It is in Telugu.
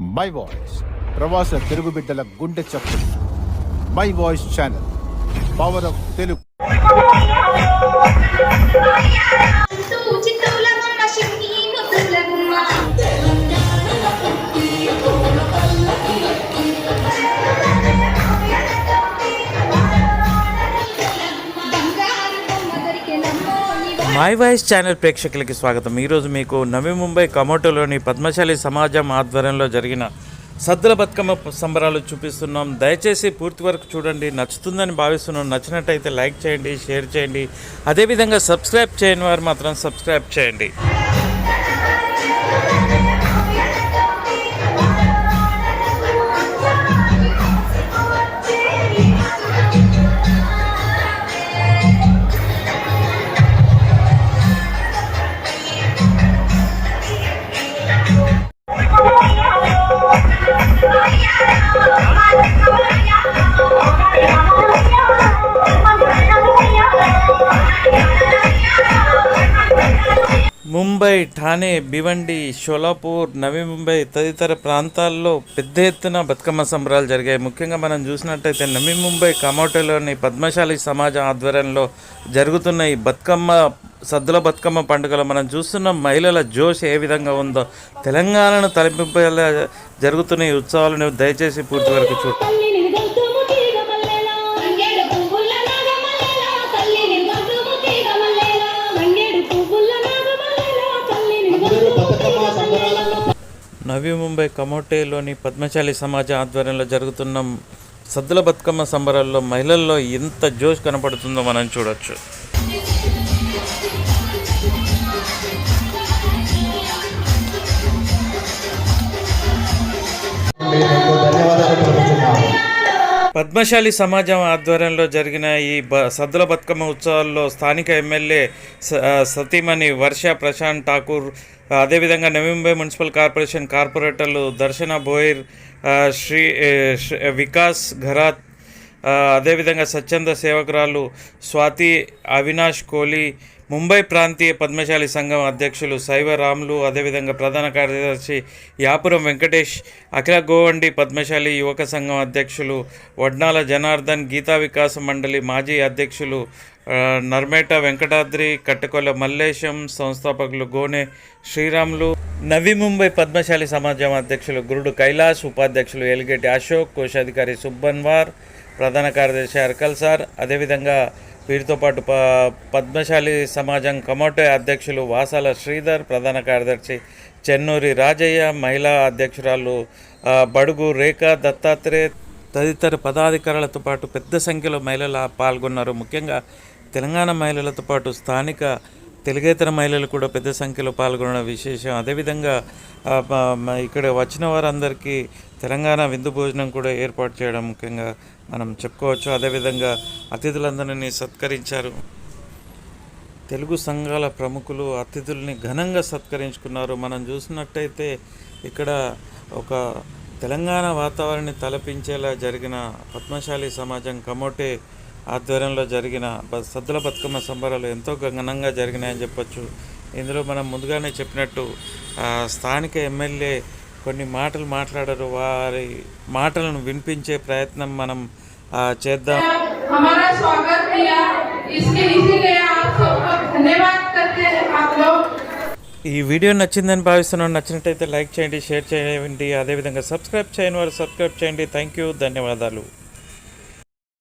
మై వాయిస్ ప్రవాస తెలుగు బిడ్డల గుండె చప్పుడు. My voice channel power of Telugu my voice channel ప్రేక్షకులకి స్వాగతం. ఈరోజు మీకు నవీ ముంబై కమోటోలోని పద్మశాలి సమాజం ఆధ్వర్యంలో జరిగిన సద్దుల బతుకమ్మ సంబరాలు చూపిస్తున్నాం. దయచేసి పూర్తి వరకు చూడండి. నచ్చుతుందని భావిస్తున్నాం. నచ్చినట్టయితే లైక్ చేయండి షేర్ చేయండి. అదేవిధంగా సబ్స్క్రైబ్ చేయని వారు మాత్రం సబ్స్క్రైబ్ చేయండి. ముంబై ఠానే భివండి షోలాపూర్ నవీ ముంబై తదితర ప్రాంతాల్లో పెద్ద ఎత్తున బతుకమ్మ సంబరాలు జరిగాయి. ముఖ్యంగా మనం చూసినట్టయితే నవీ ముంబై కమోటోలోని పద్మశాలి సమాజం ఆధ్వర్యంలో జరుగుతున్న ఈ బతుకమ్మ సద్దుల బతుకమ్మ పండుగలో మనం చూస్తున్న మహిళల జోష్ ఏ విధంగా ఉందో తెలంగాణను తలపింపేలా జరుగుతున్న ఈ ఉత్సవాలను దయచేసి పూర్తి వరకు చూడండి. నవీ ముంబై కమోటేలోని పద్మశాలి సమాజ ఆధ్వర్యంలో జరుగుతున్న సద్దుల బతుకమ్మ సంబరాల్లో మహిళల్లో ఎంత జోష్ కనపడుతుందో మనం చూడొచ్చు. Thank పద్మశాలి సమాజం ఆధ్వర్యంలో జరిగిన ఈ బ సద్దుల బతుకమ్మ ఉత్సవాల్లో స్థానిక ఎమ్మెల్యే స- సతీమణి వర్ష ప్రశాంత్ ఠాకూర్ అదేవిధంగా నవీ మున్సిపల్ కార్పొరేషన్ కార్పొరేటర్లు దర్శన బోయిర్ శ్రీ వికాస్ ఘరాత్ అదేవిధంగా స్వచ్ఛంద సేవకురాలు స్వాతి అవినాష్ కోహ్లీ ముంబై ప్రాంతీయ పద్మశాలి సంఘం అధ్యక్షులు శైవ రాములు అదేవిధంగా ప్రధాన కార్యదర్శి యాపురం వెంకటేష్ అఖిల గోవండి పద్మశాలి యువక సంఘం అధ్యక్షులు వడ్నాల జనార్దన్ గీతా వికాస మండలి మాజీ అధ్యక్షులు నర్మేట వెంకటాద్రి కట్టకొల్ల మల్లేశం సంస్థాపకులు గోనె శ్రీరాములు నవి ముంబై పద్మశాలి సమాజం అధ్యక్షులు గురుడు కైలాస్ ఉపాధ్యక్షులు ఎలిగేటి అశోక్ కోశాధికారి సుబ్బన్వార్ ప్రధాన కార్యదర్శి అర్కల్ సార్ అదేవిధంగా వీరితో పాటు ప పద్మశాలి సమాజం కమోటే అధ్యక్షులు వాసాల శ్రీధర్ ప్రధాన కార్యదర్శి చెన్నూరి రాజయ్య మహిళా అధ్యక్షురాలు బడుగు రేఖ దత్తాత్రేయ తదితర పదాధికారులతో పాటు పెద్ద సంఖ్యలో మహిళలు పాల్గొన్నారు. ముఖ్యంగా తెలంగాణ మహిళలతో పాటు స్థానిక తెలుగేతర మహిళలు కూడా పెద్ద సంఖ్యలో పాల్గొనడం విశేషం. అదేవిధంగా ఇక్కడ వచ్చిన వారందరికీ తెలంగాణ విందు భోజనం కూడా ఏర్పాటు చేయడం ముఖ్యంగా మనం చెప్పుకోవచ్చు. అదేవిధంగా అతిథులందరినీ సత్కరించారు. తెలుగు సంఘాల ప్రముఖులు అతిథుల్ని ఘనంగా సత్కరించుకున్నారు. మనం చూసినట్టయితే ఇక్కడ ఒక తెలంగాణ వాతావరణాన్ని తలపించేలా జరిగిన పద్మశాలి సమాజం కమోటే ఆధ్వర్యంలో జరిగిన సద్దుల బతుకమ్మ సంబరాలు ఎంతో ఘనంగా జరిగినాయని చెప్పొచ్చు. ఇందులో మనం ముందుగానే చెప్పినట్టు స్థానిక ఎమ్మెల్యే కొన్ని మాటలు మాట్లాడరు. వారి మాటలను వినిపించే ప్రయత్నం మనం చేద్దాం. ఈ వీడియో నచ్చిందని భావిస్తున్నాను నచ్చినట్టయితే లైక్ చేయండి షేర్ చేయండి. అదేవిధంగా సబ్స్క్రైబ్ చేయని వారు సబ్స్క్రైబ్ చేయండి. థ్యాంక్ యూ ధన్యవాదాలు.